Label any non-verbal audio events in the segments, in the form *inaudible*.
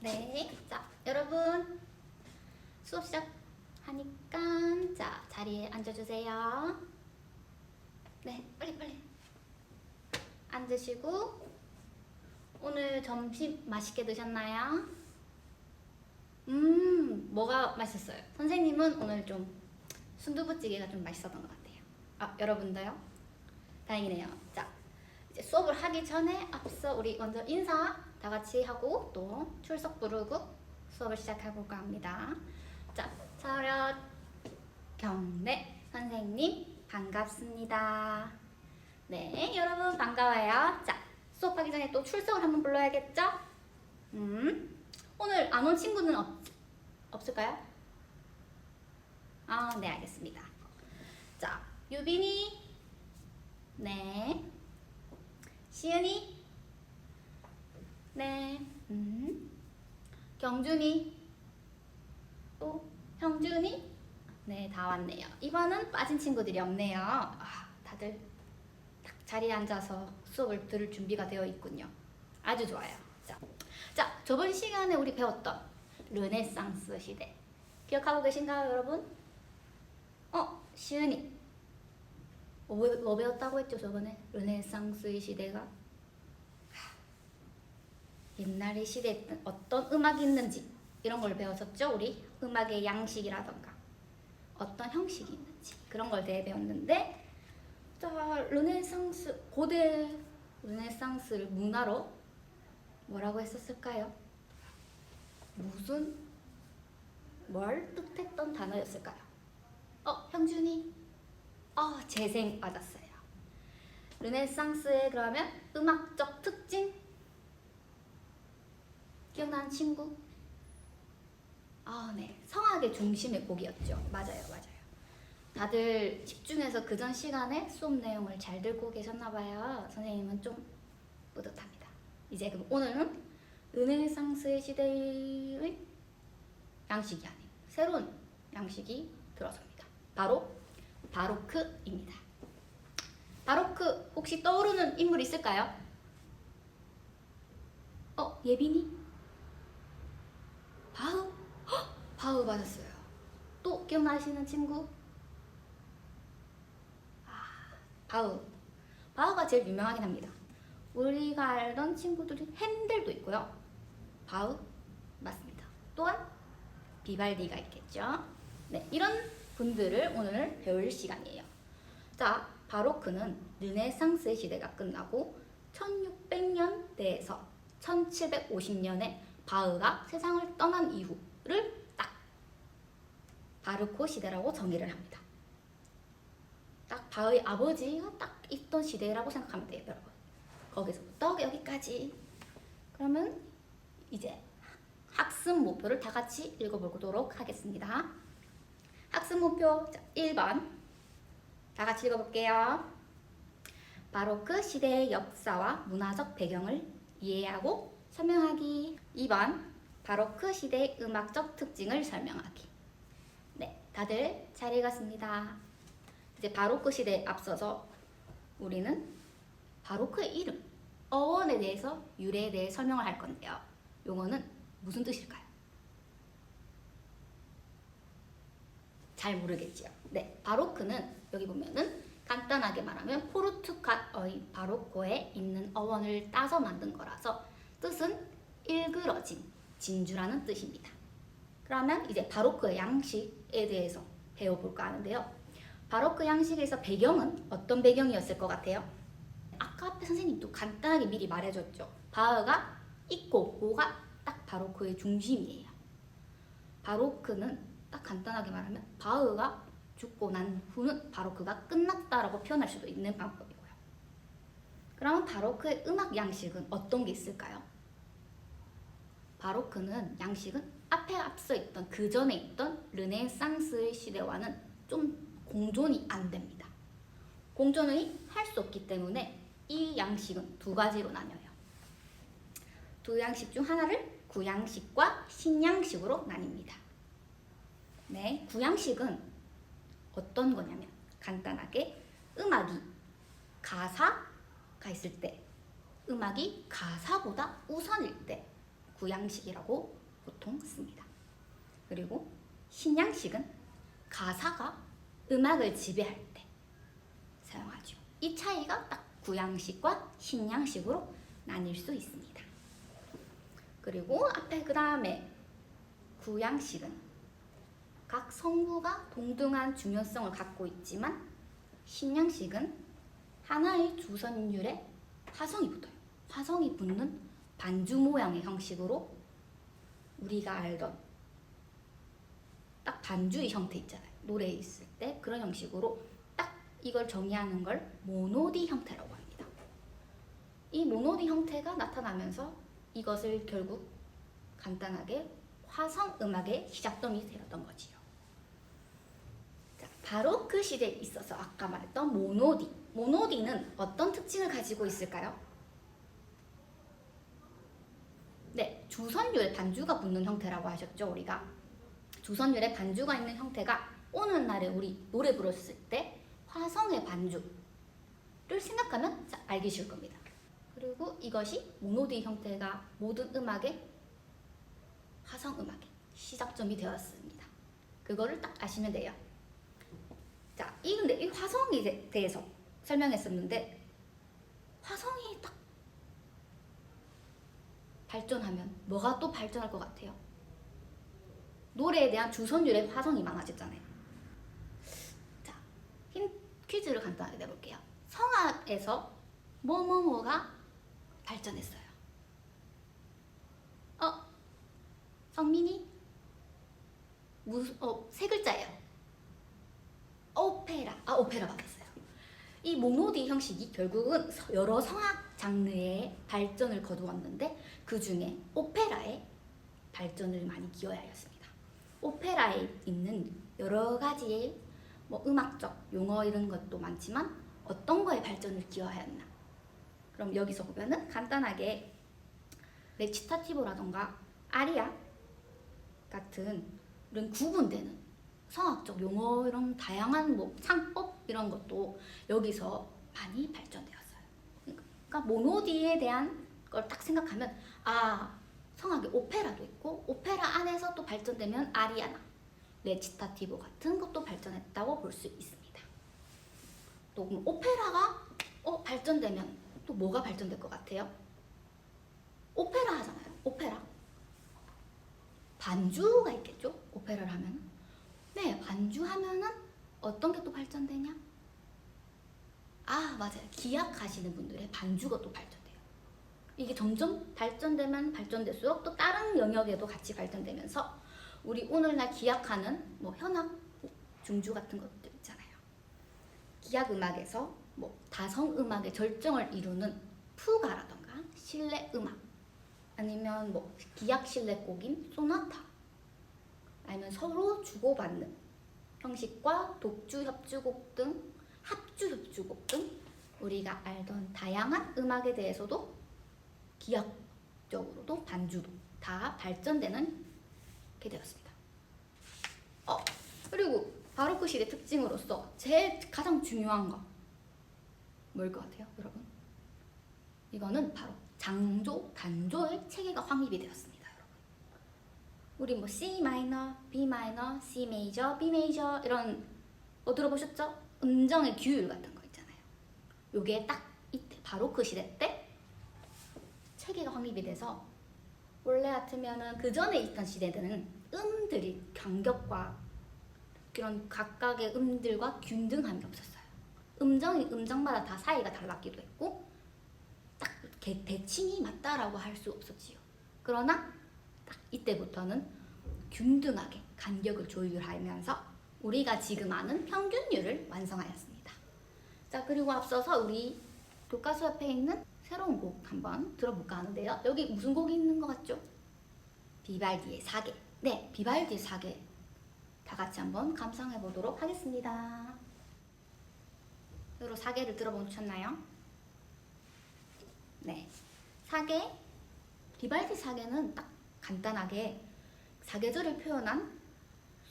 네, 자 여러분 수업 시작하니까 자 자리에 앉아주세요. 네, 빨리 빨리 앉으시고 오늘 점심 맛있게 드셨나요? 음, 뭐가 맛있었어요? 선생님은 오늘 좀 순두부찌개가 좀 맛있었던 것 같아요. 아, 여러분도요? 다행이네요. 자, 이제 수업을 하기 전에 앞서 우리 먼저 인사 다 같이 하고 또 출석 부르고 수업을 시작해 볼까 합니다. 자, 차렷 경례 선생님 반갑습니다. 네, 여러분 반가워요. 자, 수업하기 전에 또 출석을 한번 불러야겠죠? 음, 오늘 안 온 친구는 없, 없을까요? 아, 네, 알겠습니다. 자, 유빈이, 네, 시은이, 네, 음, 경준이, 또 형준이, 네, 다 왔네요. 이번은 빠진 친구들이 없네요. 아, 다들 딱 자리에 앉아서 수업을 들을 준비가 되어 있군요. 아주 좋아요. 자, 자, 저번 시간에 우리 배웠던 르네상스 시대 기억하고 계신가요, 여러분? 어, 시은이. 뭐, 뭐 배웠다고 했죠, 저번에? 르네상스의 시대가 하, 옛날의 시대에 어떤 음악이 있는지 이런 걸 배웠었죠, 우리? 음악의 양식이라던가 어떤 형식이 있는지 그런 걸 대해 배웠는데 자, 르네상스 고대 르네상스를 문화로 뭐라고 했었을까요? 무슨 뭘 뜻했던 단어였을까요? 어, 형준이. 어, 재생 맞았어요. 르네상스의 그러면 음악적 특징 기억나는 친구? 아, 네. 성악의 중심의 곡이었죠. 맞아요, 맞아요. 다들 집중해서 그전 시간에 수업 내용을 잘 듣고 계셨나 봐요. 선생님은 좀 뿌듯합니다. 이제 그럼 오늘은 르네상스의 시대의 양식이 아닌 새로운 양식이 들어섭니다. 바로 바로크입니다. 바로크 혹시 떠오르는 인물 있을까요? 어, 예빈이? 바흐? 헉, 바흐 맞았어요. 또 기억나시는 친구? 아, 바흐. 바흐가 제일 유명하긴 합니다. 우리가 알던 친구들이 핸델도 있고요. 바흐 맞습니다. 또한 비발디가 있겠죠. 네, 이런 분들을 오늘 배울 시간이에요. 자, 바로크는 르네상스의 시대가 끝나고 1600년대에서 1750년에 바흐가 세상을 떠난 이후를 딱 바르코 시대라고 정의를 합니다. 딱 바흐의 아버지가 딱 있던 시대라고 생각하면 돼요, 여러분. 거기서부터 여기까지. 그러면 이제 학습 목표를 다 같이 읽어보도록 하겠습니다. 학습 목표 1번 다 같이 읽어볼게요. 바로크 시대의 역사와 문화적 배경을 이해하고 설명하기. 2번 바로크 시대의 음악적 특징을 설명하기. 네, 다들 잘 읽었습니다. 이제 바로크 시대에 앞서서 우리는 바로크의 이름, 어원에 대해서 유래에 대해 설명을 할 건데요. 용어는 무슨 뜻일까요? 잘 모르겠지요. 네, 바로크는 여기 보면은 간단하게 말하면 포르투갈어의 바로코에 있는 어원을 따서 만든 거라서 뜻은 일그러진 진주라는 뜻입니다. 그러면 이제 바로크의 양식에 대해서 배워볼까 하는데요. 바로크 양식에서 배경은 어떤 배경이었을 것 같아요? 아까 앞에 선생님도 간단하게 미리 말해줬죠. 바흐가 있고 고가 딱 바로크의 중심이에요. 바로크는 딱 간단하게 말하면 바흐가 죽고 난 후는 바로크가 끝났다라고 표현할 수도 있는 방법이고요. 그러면 바로크의 음악 양식은 어떤 게 있을까요? 바로크는 양식은 앞에 앞서 있던 그 전에 있던 르네상스의 시대와는 좀 공존이 안 됩니다. 공존을 할수 없기 때문에 이 양식은 두 가지로 나뉘어요. 두 양식 중 하나를 구양식과 신양식으로 나뉩니다. 네, 구양식은 어떤 거냐면 간단하게 음악이 가사가 있을 때 음악이 가사보다 우선일 때 구양식이라고 보통 씁니다. 그리고 신양식은 가사가 음악을 지배할 때 사용하죠. 이 차이가 딱 구양식과 신양식으로 나뉠 수 있습니다. 그리고 앞에 그 다음에 구양식은 각 성부가 동등한 중요성을 갖고 있지만 신양식은 하나의 주선율에 화성이 붙어요. 화성이 붙는 반주 모양의 형식으로 우리가 알던 딱 반주의 형태 있잖아요. 노래에 있을 때 그런 형식으로 딱 이걸 정의하는 걸 모노디 형태라고 합니다. 이 모노디 형태가 나타나면서 이것을 결국 간단하게 화성 음악의 시작점이 되었던 거지요. 자, 바로 그 시대에 있어서 아까 말했던 모노디. 모노디는 어떤 특징을 가지고 있을까요? 네, 주선율에 반주가 붙는 형태라고 하셨죠, 우리가. 주선율에 반주가 있는 형태가 오늘날에 우리 노래 부르실 때 화성의 반주를 생각하면 자, 알기 쉬울 겁니다. 그리고 이것이 모노디 형태가 모든 음악의 화성 음악의 시작점이 되었습니다. 그거를 딱 아시면 돼요. 자, 이 근데 이 화성에 대- 대해서 설명했었는데 화성이 딱 발전하면 뭐가 또 발전할 것 같아요? 노래에 대한 주선율의 화성이 많아졌잖아요. 자, 힌 퀴즈를 간단하게 내볼게요. 성악에서 뭐뭐뭐가 발전했어요. 어, 성민이 무슨 어 세 글자예요. 오페라. 아 오페라 맞았어요. 이 모노디 형식이 결국은 서- 여러 성악 장르의 발전을 거두었는데 그 중에 오페라의 발전을 많이 기여하였습니다. 오페라에 있는 여러 가지의 뭐 음악적 용어 이런 것도 많지만 어떤 거에 발전을 기여하였나? 그럼 여기서 보면은 간단하게 레치타티보라던가 아리아 같은 이런 구분되는 성악적 용어 이런 다양한 뭐 창법 이런 것도 여기서 많이 발전되었어요. 그러니까 모노디에 대한 걸 딱 생각하면 아 성악에 오페라도 있고 오페라 안에서 또 발전되면 아리아나 레치타티보 같은 것도 발전했다고 볼 수 있습니다. 또 오페라가 어 발전되면 또 뭐가 발전될 것 같아요? 오페라 하잖아요. 오페라. 반주가 있겠죠? 오페라를 하면. 네, 반주하면은 어떤 게 또 발전되냐? 아, 맞아요. 기악하시는 분들의 반주가 또 발전돼요. 이게 점점 발전되면 발전될수록 또 다른 영역에도 같이 발전되면서 우리 오늘날 기악하는 뭐 현악, 중주 같은 것들 있잖아요. 기악 음악에서 뭐 다성 음악의 절정을 이루는 푸가라던가 실내 음악 아니면 뭐 기악 실내 곡인 소나타 아니면 서로 주고받는 형식과 독주 협주곡 등 합주 협주곡 등 우리가 알던 다양한 음악에 대해서도 기악적으로도 반주도 다 발전되는 게 되었습니다. 어 그리고 바로크 시대 특징으로서 제일 가장 중요한 거 뭘 것 같아요, 여러분? 이거는 바로 장조, 단조의 체계가 확립이 되었습니다, 여러분. 우리 뭐 C 마이너, B 마이너, C 메이저, B 메이저 이런 거 들어보셨죠? 음정의 규율 같은 거 있잖아요. 요게 딱 이때 바로크 시대 때 체계가 확립이 돼서 원래 같으면은 그 전에 있던 시대들은 음들이 간격과 그런 각각의 음들과 균등함이 없었어요. 음정이 음정마다 다 사이가 달랐기도 했고 딱 개- 대칭이 맞다라고 할 수 없었지요. 그러나 딱 이때부터는 균등하게 간격을 조율하면서 우리가 지금 아는 평균율을 완성하였습니다. 자 그리고 앞서서 우리 교과서 옆에 있는 새로운 곡 한번 들어볼까 하는데요. 여기 무슨 곡이 있는 것 같죠? 비발디의 사계. 네, 비발디의 사계. 다 같이 한번 감상해 보도록 하겠습니다. 여러 사계를 들어보셨나요? 네, 사계. 비발디 사계는 딱 간단하게 사계절을 표현한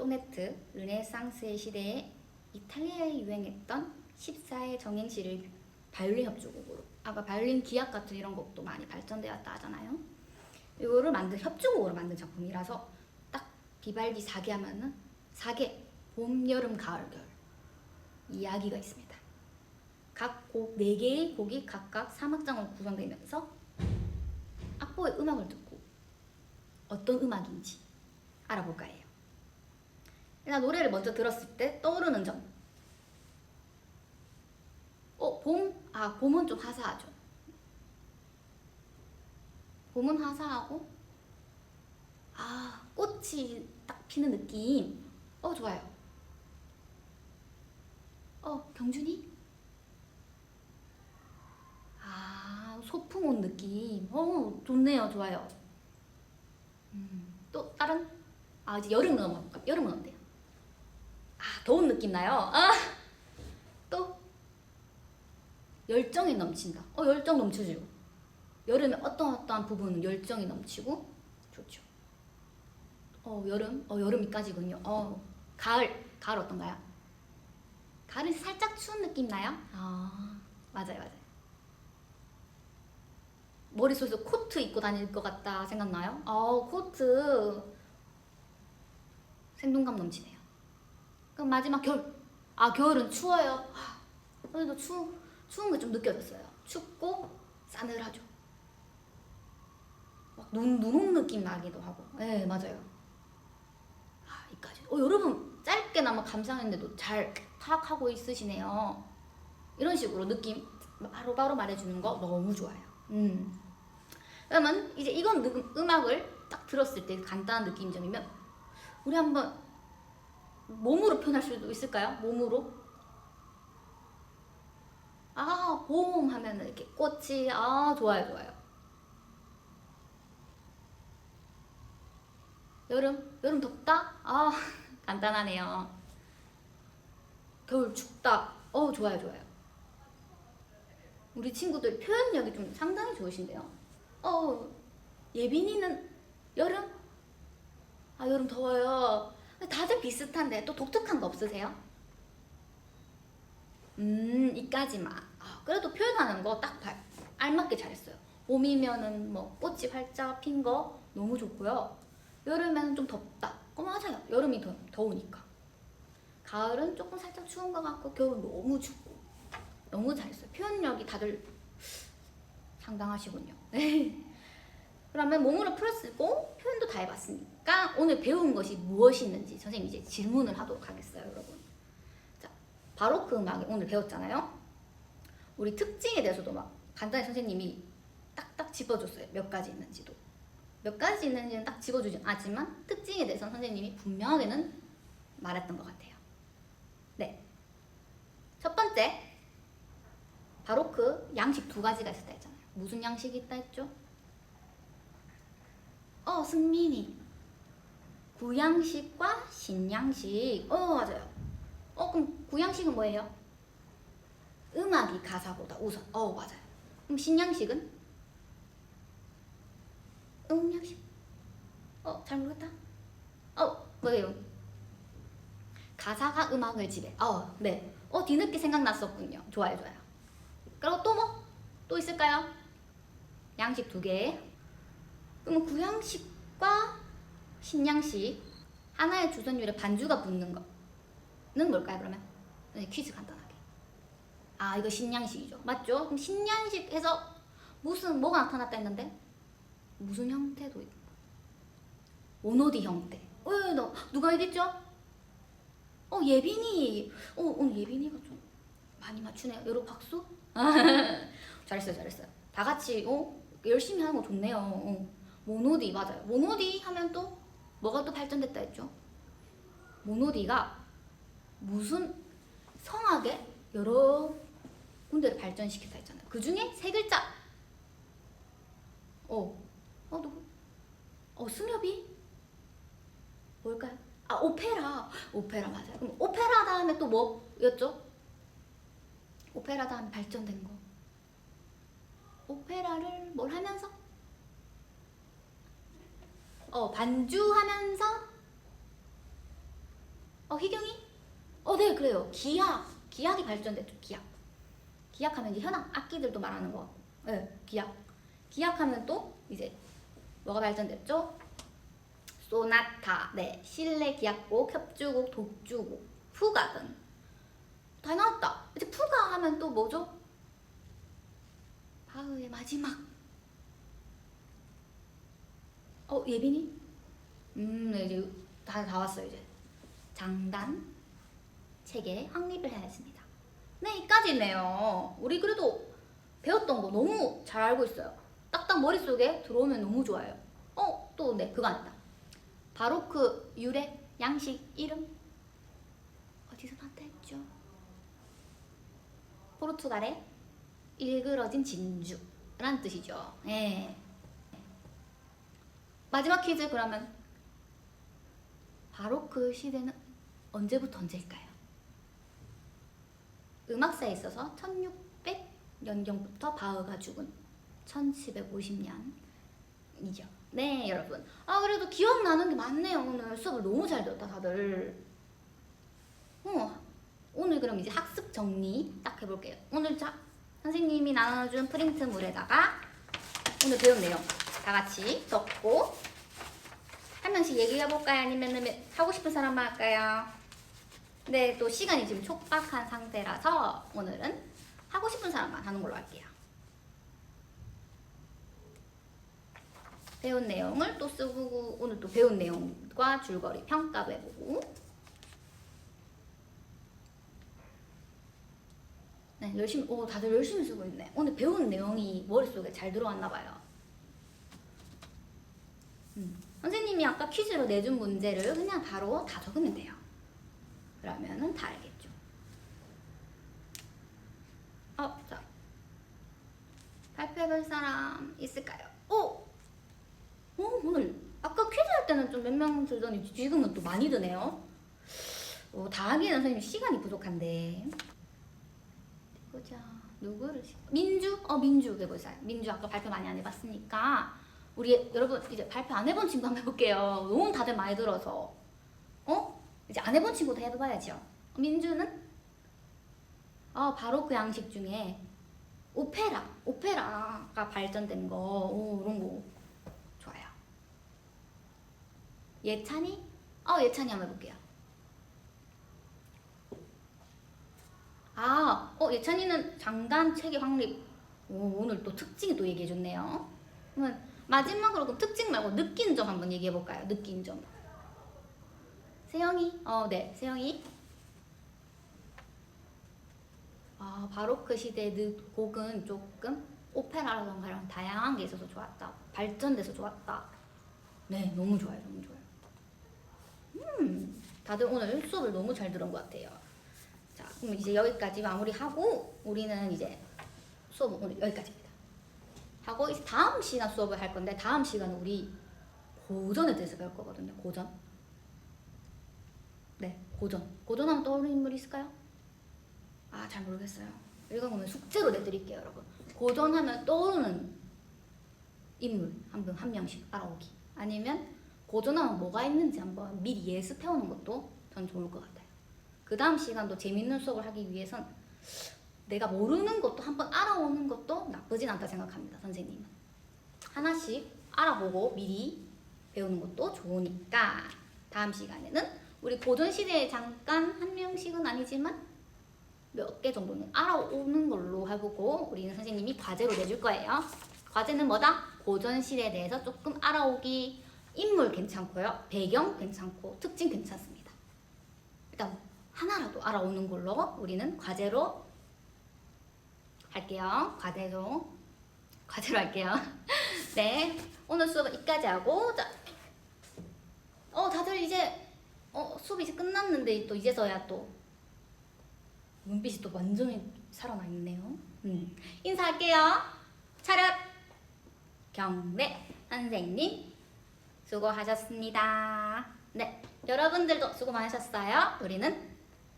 소네트, 르네상스의 시대에 이탈리아에 유행했던 14의 정행시를 바이올린 협주곡으로 아까 바이올린 기악 같은 이런 곡도 많이 발전되었다 하잖아요. 이거를 만든 협주곡으로 만든 작품이라서 딱 비발디 4개 하면은 4개 봄, 여름, 가을, 겨울 이야기가 있습니다. 각 곡 4개의 곡이 각각 3악장으로 구성되면서 악보의 음악을 듣고 어떤 음악인지 알아볼까 해요. 일단 노래를 먼저 들었을 때 떠오르는 점. 어, 봄? 아, 봄은 좀 화사하죠. 봄은 화사하고, 아, 꽃이 딱 피는 느낌. 어, 좋아요. 어, 경준이? 아, 소풍 온 느낌. 어, 좋네요. 좋아요. 음, 또 다른? 아, 이제 여름 넘어갈까? 여름은 어때요? 아, 더운 느낌 나요? 아, 또? 열정이 넘친다. 어, 열정 넘치죠. 여름에 어떤 어떠한 부분은 열정이 넘치고 좋죠. 어, 여름? 어, 여름이까지군요. 어, 가을. 가을 어떤가요? 가을은 살짝 추운 느낌 나요? 아, 맞아요, 맞아요. 머릿속에서 코트 입고 다닐 것 같다 생각나요? 어, 코트. 생동감 넘치네요. 그럼 마지막 겨울. 아, 겨울은 추워요. 아, 그래도 추, 추운 게 좀 느껴졌어요. 춥고 싸늘하죠. 막 눈, 눈온 느낌 나기도 하고. 네, 맞아요. 아, 이까지. 어, 여러분, 짧게나마 감상했는데도 잘 파악하고 있으시네요. 이런 식으로 느낌 바로바로 말해주는 거 너무 좋아요. 음. 그러면 이제 이건 느- 음악을 딱 들었을 때 간단한 느낌점이면 우리 한번 몸으로 표현할 수도 있을까요? 몸으로? 아, 봄 하면 이렇게 꽃이 아, 좋아요, 좋아요. 여름, 여름 덥다? 아, *laughs* 간단하네요. 겨울 춥다. 어, 좋아요, 좋아요. 우리 친구들 표현력이 좀 상당히 좋으신데요. 어, 예빈이는 여름? 아, 여름 더워요. 다들 비슷한데 또 독특한 거 없으세요? 음, 이까지만. 아, 그래도 표현하는 거 딱 알맞게 잘했어요. 봄이면은 뭐 꽃이 활짝 핀 거 너무 좋고요. 여름에는 좀 덥다. 어, 맞아요. 여름이 더, 더우니까. 가을은 조금 살짝 추운 것 같고, 겨울 너무 춥고. 너무 잘했어요. 표현력이 다들 상당하시군요. 네. *laughs* 그러면 몸으로 풀었고 표현도 다 해봤으니 까 오늘 배운 것이 무엇이 있는지 선생님 이제 질문을 하도록 하겠어요, 여러분. 자, 바로크 음악을 오늘 배웠잖아요. 우리 특징에 대해서도 막 간단히 선생님이 딱딱 짚어줬어요. 몇 가지 있는지도. 몇 가지 있는지는 딱 짚어주지 않지만 특징에 대해서는 선생님이 분명하게는 말했던 것 같아요. 네. 첫 번째, 바로크 양식 두 가지가 있었다 했잖아요. 무슨 양식이 있다 했죠? 어, 승민이. 구양식과 신양식. 어, 맞아요. 어, 그럼 구양식은 뭐예요? 음악이 가사보다 우선. 어, 맞아요. 그럼 신양식은? 음양식? 어, 잘 모르겠다. 어, 뭐예요? 가사가 음악을 지배. 어, 네. 어, 뒤늦게 생각났었군요. 좋아요, 좋아요. 그리고 또 뭐? 또 있을까요? 양식 두 개. 그럼 구양식과 신양식 하나의 주선율에 반주가 붙는 거는 뭘까요? 그러면 네, 퀴즈 간단하게. 아 이거 신양식이죠, 맞죠? 그럼 신양식에서 무슨 뭐가 나타났다 했는데 무슨 형태도 있고 모노디 형태. 어, 너 누가 얘기했죠? 어 예빈이. 어 오늘 예빈이가 좀 많이 맞추네요. 여러분 박수. *laughs* 잘했어요, 잘했어요. 다 같이 어 열심히 하는 거 좋네요. 어. 모노디 맞아요. 모노디 하면 또 뭐가 또 발전됐다 했죠? 모노디가 무슨 성악의 여러 군데를 발전시켰다 했잖아요. 그 중에 세 글자. 어, 어 누구? 어 승엽이? 뭘까요? 아 오페라. 오페라 맞아요. 그럼 오페라 다음에 또 뭐였죠? 오페라 다음 발전된 거. 오페라를 뭘 하면서? 어 반주하면서 어 희경이? 어 네 그래요 기악 기악이 발전됐죠 기악 기악하면 이제 현악 악기들도 말하는 거 네, 기악 기악하면 또 이제 뭐가 발전됐죠? 소나타, 네, 실내 기악곡, 협주곡, 독주곡, 푸가 등. 다 나왔다. 이제 푸가 하면 또 뭐죠? 바흐의 마지막. 어, 예빈이? 음, 네, 이제 다, 다 왔어요, 이제. 장단, 체계, 확립을 해야 했습니다. 네, 이까지네요. 우리 그래도 배웠던 거 너무 잘 알고 있어요. 딱딱 머릿속에 들어오면 너무 좋아요. 어, 또 네, 그거 아니다. 바로크 유래, 양식, 이름. 어디서 봤다 했죠? 포르투갈의 일그러진 진주라는 뜻이죠. 예. 마지막 퀴즈 그러면 바로크 시대는 언제부터 언제일까요? 음악사에 있어서 1600년경부터 바흐가 죽은 1750년이죠. 네, 여러분. 아, 그래도 기억나는 게 많네요. 오늘 수업을 너무 잘 들었다, 다들. 어, 오늘 그럼 이제 학습 정리 딱 해볼게요. 오늘 자, 선생님이 나눠준 프린트물에다가 오늘 배운 내용 다 같이 적고 한 명씩 얘기해 볼까요? 아니면 하고 싶은 사람만 할까요? 네, 또 시간이 지금 촉박한 상태라서 오늘은 하고 싶은 사람만 하는 걸로 할게요. 배운 내용을 또 쓰고 오늘 또 배운 내용과 줄거리 평가도 해보고 네, 열심히 오 다들 열심히 쓰고 있네. 오늘 배운 내용이 머릿속에 잘 들어왔나 봐요. 음, 선생님이 아까 퀴즈로 내준 문제를 그냥 바로 다 적으면 돼요. 그러면은 다 알겠죠. 어, 자. 발표해볼 사람 있을까요? 오! 어, 오늘 아까 퀴즈 할 때는 좀 몇 명 들더니 지금은 또 많이 드네요. 어, 다 하기에는 선생님 시간이 부족한데. 보자. 누구를? 시- 민주? 어, 민주 해보자. 민주 아까 발표 많이 안 해봤으니까 우리 여러분 이제 발표 안 해본 친구 한번 해볼게요. 너무 다들 많이 들어서. 어? 이제 안 해본 친구도 해봐야죠. 민주는? 어, 바로 그 양식 중에 오페라, 오페라가 발전된 거, 오, 이런 거 좋아요. 예찬이? 어, 예찬이 한번 해볼게요. 아, 어, 예찬이는 장단 체계 확립. 오, 오늘 또 특징이 또 얘기해줬네요. 그러면 마지막으로 그럼 특징 말고 느낀 점 한번 얘기해 볼까요? 느낀 점. 세영이? 어, 네, 세영이. 아, 바로크 시대의 느- 곡은 조금 오페라라던가랑 다양한 게 있어서 좋았다. 발전돼서 좋았다. 네, 너무 좋아요, 너무 좋아요. 음, 다들 오늘 수업을 너무 잘 들은 것 같아요. 자, 그럼 이제 여기까지 마무리하고 우리는 이제 수업은 오늘 여기까지입니다. 하고 이제 다음 시간 수업을 할 건데 다음 시간은 우리 고전에 대해서 배울 거거든요. 고전. 네, 고전. 고전하면 떠오르는 인물이 있을까요? 아, 잘 모르겠어요. 읽어보면 숙제로 내드릴게요, 여러분. 고전하면 떠오르는 인물 한 분 한 명씩 알아오기. 아니면 고전하면 뭐가 있는지 한번 미리 예습해오는 것도 전 좋을 것 같아요. 그 다음 시간도 재밌는 수업을 하기 위해선 내가 모르는 것도 한번 알아오는 것도 나쁘진 않다 생각합니다, 선생님은. 하나씩 알아보고 미리 배우는 것도 좋으니까 다음 시간에는 우리 고전 시대에 잠깐 한 명씩은 아니지만 몇 개 정도는 알아오는 걸로 해보고 우리는 선생님이 과제로 내줄 거예요. 과제는 뭐다? 고전 시대에 대해서 조금 알아오기 인물 괜찮고요. 배경 괜찮고 특징 괜찮습니다. 일단 하나라도 알아오는 걸로 우리는 과제로 할게요. 과제로 과제로 할게요. 네, 오늘 수업은 여기까지 하고 자, 어 다들 이제 어 수업 이제 끝났는데 또 이제서야 또 눈빛이 또 완전히 살아나 있네요. 음, 인사할게요. 차렷 경례 선생님 수고하셨습니다. 네, 여러분들도 수고 많으셨어요. 우리는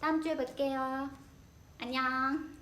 다음 주에 뵐게요. 안녕.